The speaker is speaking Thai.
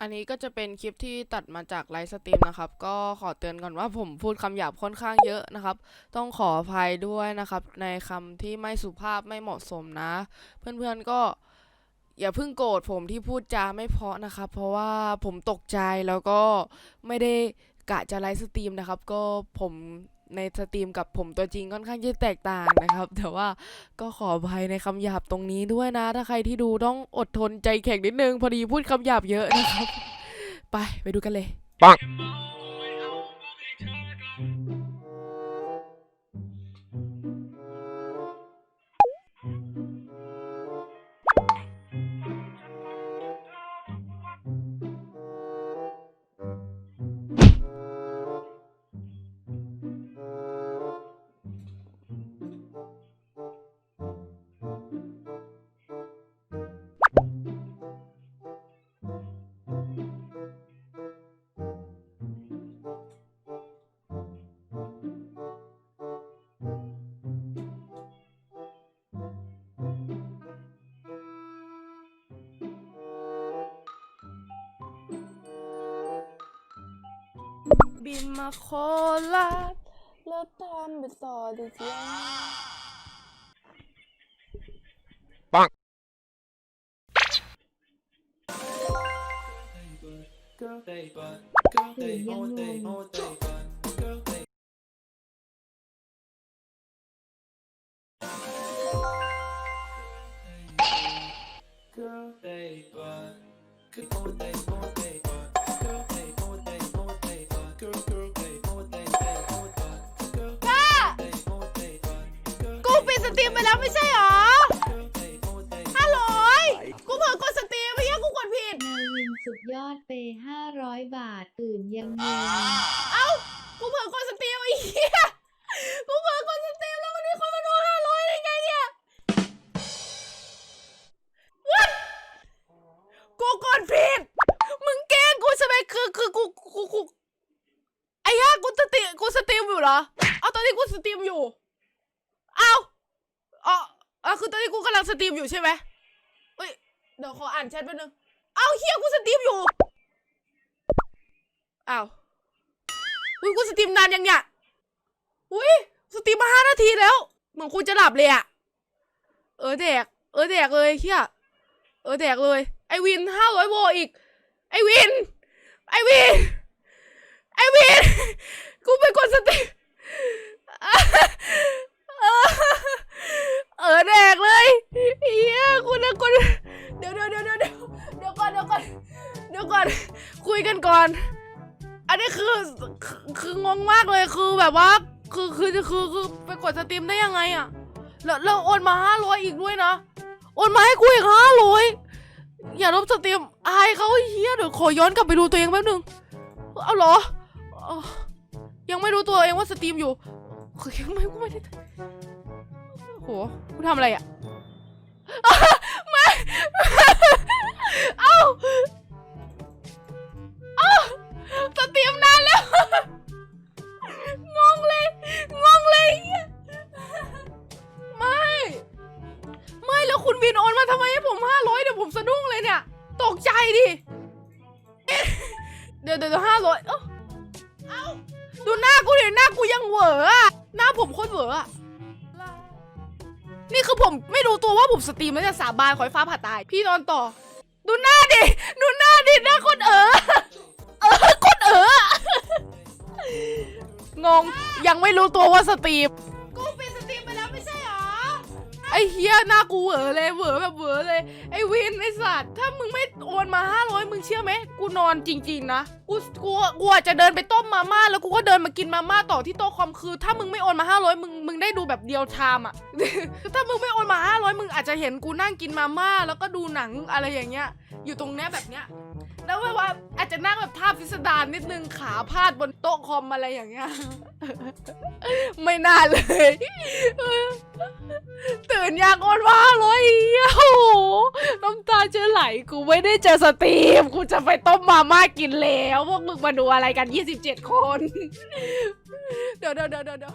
อันนี้ก็จะเป็นคลิปที่ตัดมาจากไลฟ์สตรีมนะครับ ก็ขอเตือนก่อนว่าผมพูดคำหยาบค่อนข้างเยอะนะครับ ต้องขออภัยด้วยนะครับ ในคำที่ไม่สุภาพไม่เหมาะสมนะ เพื่อนๆก็อย่าเพิ่งโกรธผมที่พูดจาไม่เพาะนะครับ เพราะว่าผมตกใจแล้วก็ไม่ได้กะจะไลฟ์สตรีมนะครับ ก็ผม ในสตรีมกับผมตัวจริงค่อนข้างจะแตกต่างนะครับ แต่ว่าก็ขออภัยในคำหยาบตรงนี้ด้วยนะ ถ้าใครที่ดูต้องอดทนใจแข็งนิดนึง พอดีพูดคำหยาบเยอะนะครับ ไปไปดูกันเลยปัง บินมาโคราชแล้วตามไปต่อดิเจีย Girl, they but, มไปแล้วไม่ใช่หรอ girl, they all day, ฮัลโหลยกูเผลอกดสตรีมไม่ใช่กูกดผิด นาวินสุดยอดเปย์500บาทตื่นยังงงเอ้า กูเผลอกดสตรีมไอ้เหี้ยกูเผลอกดสตรีมแล้ววันนี้คนมาดูห้าร้อยได้ไงเนี่ย What กูกดผิด มึงแกล้งกูใช่ไหมคือคือกูกูกูไอ้ย่ากูสตรีมกูสตรีมอยู่เหรอ เอาตอนนี้กูสตรีมอยู่ เอา อ๋ออ๋อคือตอนนี้กูกำลังสตรีมอยู่ใช่ไหมเฮ้ย เดี๋ยวขออ่านแชทแป๊บนึง เอาเฮียกูสตรีมอยู่ อ้าว อุ้ยกูสตรีมนานยังเนี่ย อุ้ยสตรีมมาห้านาทีแล้ว เหมือนกูจะหลับเลยอะเออแดก เออแดกเลยเฮียเออแดกเลย ไอวินห้าร้อยโวอีก ไอวิน ไอวิน ไอวิน กูไปกดสตรีม เออแดกเลยเฮี ยกูนะกูนเดี๋ยวเดี๋ยวเดี๋ยวเดี๋ยวเดี๋ยวเดี๋ยวก่อนเดี๋ยวก่อนเดี๋ยวก่อน คุยกันก่อน อันนี้คือคืองงมากเลยคือแบบว่า คือคือคือคือไปกดสตรีมได้ยังไงอะแล้วแล้วโอนมาห้าร้อยอีกด้วยนะโอนมาให้กูอีกห้าร้อยอย่าลบสตรีมอายเขาเฮียเดี๋ยวขอย้อนกลับไปดูตัวเองแป๊บนึงเอาเหรอยังไม่รู้ตัวเองว่าสตรีมอยู่คือยังไม่กูไม่ได้โหกูทำอะไรอะ ไม่เอ้าเอ้าสตรีมนานแล้ว งงเลย งงเลยไม่ ไม่แล้วคุณวินโอนมาทำไมให้ผมห้าร้อยเดี๋ยวผมสะดุ้งเลยเนี่ย ตกใจดิ เดี๋ยวเดี๋ยวห้าร้อยเอ้าเอ้าดูหน้ากูเดี๋ยวหน้ากูยังเหวออะหน้าผมโคตรเหวออะ นี่คือผมไม่รู้ตัวว่าผมสตรีมแล้วจะสาบานขอยฟ้าผ่าตาย พี่นอนต่อ ดูหน้าดิ ดูหน้าดิ หน้าคนเออ เออคนเอองง ยังไม่รู้ตัวว่าสตรีม ไอ้เฮียหน้ากูเหวอเลยเหวอแบบเหวอเลย ไอ้วินไอ้สัตว์ถ้ามึงไม่โอนมาห้าร้อยมึงเชื่อไหมกูนอนจริง ๆ นะกูกูกูอาจจะเดินไปต้มมาม่าแล้วกูก็เดินมากินมาม่าต่อที่โต๊ะคอมคือ ถ้ามึงไม่โอนมาห้าร้อยมึงมึงได้ดูแบบเดียวไทม์อะ ถ้ามึงไม่โอนมาห้าร้อยมึงอาจจะเห็นกูนั่งกินมาม่าแล้วก็ดูหนังอะไรอย่างเงี้ย อยู่ตรงเนี้ยแบบเนี้ย แล้วแบบว่าอาจจะนั่งแบบท่าพิสดารนิดนึงขาพาดบนโต๊ะคอมอะไรอย่างเงี้ย ไม่น่าเลย ตื่นยากอนว่าร้อยโอ้โหน้ำตาจะไหล กูไม่ได้เจอสตรีม กูจะไปต้มมาม่ากินแล้ว พวกมึงมาดูอะไรกัน 27 คน เดี๋ยวเดี๋ยวเดี๋ยวเดี๋ยว